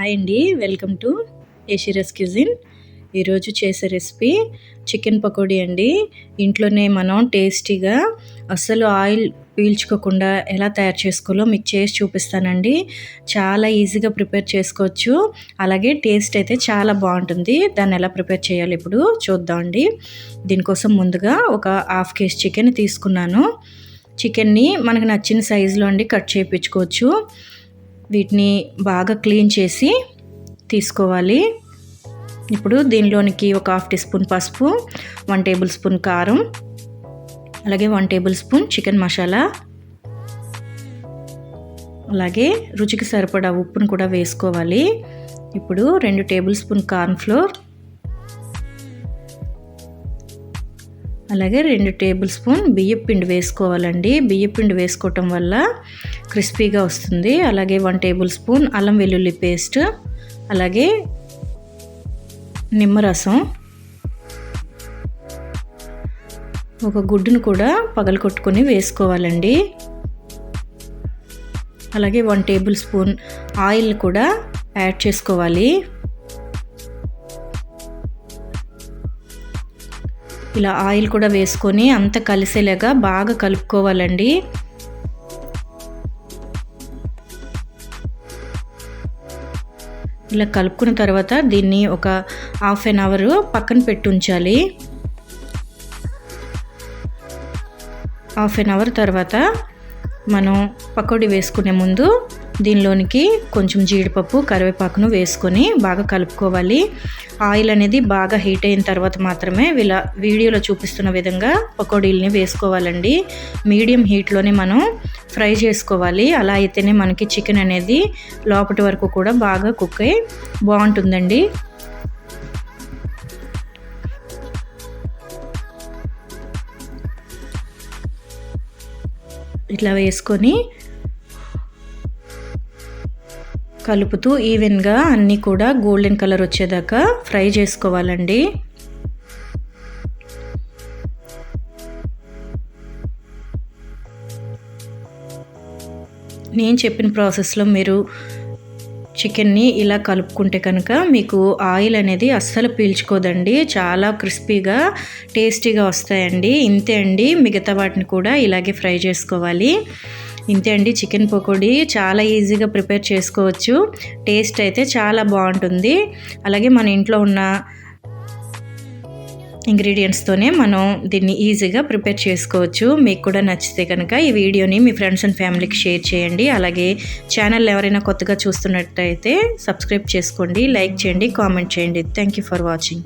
Hi అండి welcome to ఏషిరస్ cuisine ఈరోజు చేసే రెసిపీ చికెన్ పకోడీ అండి. ఇంట్లోనే మనం టేస్టీగా అస్సలు ఆయిల్ పీల్చుకోకుండా ఎలా తయారు చేసుకోవాలో మీకు చేసి చూపిస్తానండి. చాలా ఈజీగా ప్రిపేర్ చేసుకోవచ్చు. అలాగే టేస్ట్ అయితే చాలా బాగుంటుంది. దాన్ని ఎలా ప్రిపేర్ చేయాలి ఇప్పుడు చూద్దామండి దీనికోసం ముందుగా ఒక హాఫ్ కేజీ చికెన్ తీసుకున్నాను. చికెన్ని మనకు నచ్చిన సైజులో అండి కట్ చేయించుకోవచ్చు. వీటిని బాగా క్లీన్ చేసి తీసుకోవాలి. ఇప్పుడు దీనిలోనికి ఒక హాఫ్ టీ స్పూన్ పసుపు వన్ టేబుల్ స్పూన్ కారం అలాగే one tablespoon chicken masala అలాగే రుచికి సరిపడా ఉప్పును కూడా వేసుకోవాలి. ఇప్పుడు రెండు టేబుల్ స్పూన్ కార్న్ అలాగే రెండు టేబుల్ స్పూన్ బియ్యం పిండి వేసుకోవాలండి. బియ్యం పిండి వేసుకోవటం వల్ల క్రిస్పీగా వస్తుంది. అలాగే వన్ టేబుల్ స్పూన్ అల్లం వెల్లుల్లి పేస్ట్ అలాగే నిమ్మరసం ఒక గుడ్డును కూడా పగలగొట్టుకొని వేసుకోవాలండి. అలాగే వన్ టేబుల్ స్పూన్ ఆయిల్ కూడా యాడ్ చేసుకోవాలి. ఇలా ఆయిల్ కూడా వేసుకొని అంత కలిసేలాగా బాగా కలుపుకోవాలండి. ఇలా కలుపుకున్న తర్వాత దీన్ని ఒక హాఫ్ అన్ అవర్ పక్కన పెట్టి ఉంచాలి హాఫ్ అన్ అవర్ తర్వాత మనం పకోడీ వేసుకునే ముందు దీనిలోనికి కొంచెం జీడిపప్పు కరివేపాకును వేసుకొని బాగా కలుపుకోవాలి. ఆయిల్ అనేది బాగా హీట్ అయిన తర్వాత మాత్రమే ఇలా వీడియోలో చూపిస్తున్న విధంగా పకోడీలని వేసుకోవాలండి. మీడియం హీట్లోనే మనం ఫ్రై చేసుకోవాలి. అలా అయితేనే మనకి చికెన్ అనేది లోపటి వరకు కూడా బాగా కుక్ అయి బాగుంటుందండి. ఇట్లా వేసుకొని కలుపుతూ ఈవెన్గా అన్నీ కూడా గోల్డెన్ కలర్ వచ్చేదాకా ఫ్రై చేసుకోవాలండి. నేను చెప్పిన ప్రాసెస్లో మీరు చికెన్ని ఇలా కలుపుకుంటే కనుక మీకు ఆయిల్ అనేది అస్సలు పీల్చుకోదండి. చాలా క్రిస్పీగా టేస్టీగా వస్తాయండి. ఇంతే అండి. మిగతా వాటిని కూడా ఇలాగే ఫ్రై చేసుకోవాలి. ఇంతే అండి చికెన్ పకోడీ చాలా ఈజీగా ప్రిపేర్ చేసుకోవచ్చు. టేస్ట్ అయితే చాలా బాగుంటుంది. అలాగే మన ఇంట్లో ఉన్న ఇంగ్రీడియంట్స్తోనే మనం దీన్ని ఈజీగా ప్రిపేర్ చేసుకోవచ్చు. మీకు కూడా నచ్చితే కనుక ఈ వీడియోని మీ ఫ్రెండ్స్ అండ్ ఫ్యామిలీకి షేర్ చేయండి. అలాగే ఛానల్ ఎవరైనా కొత్తగా చూస్తున్నట్టయితే సబ్స్క్రైబ్ చేసుకోండి లైక్ చేయండి కామెంట్ చేయండి. Thank you for watching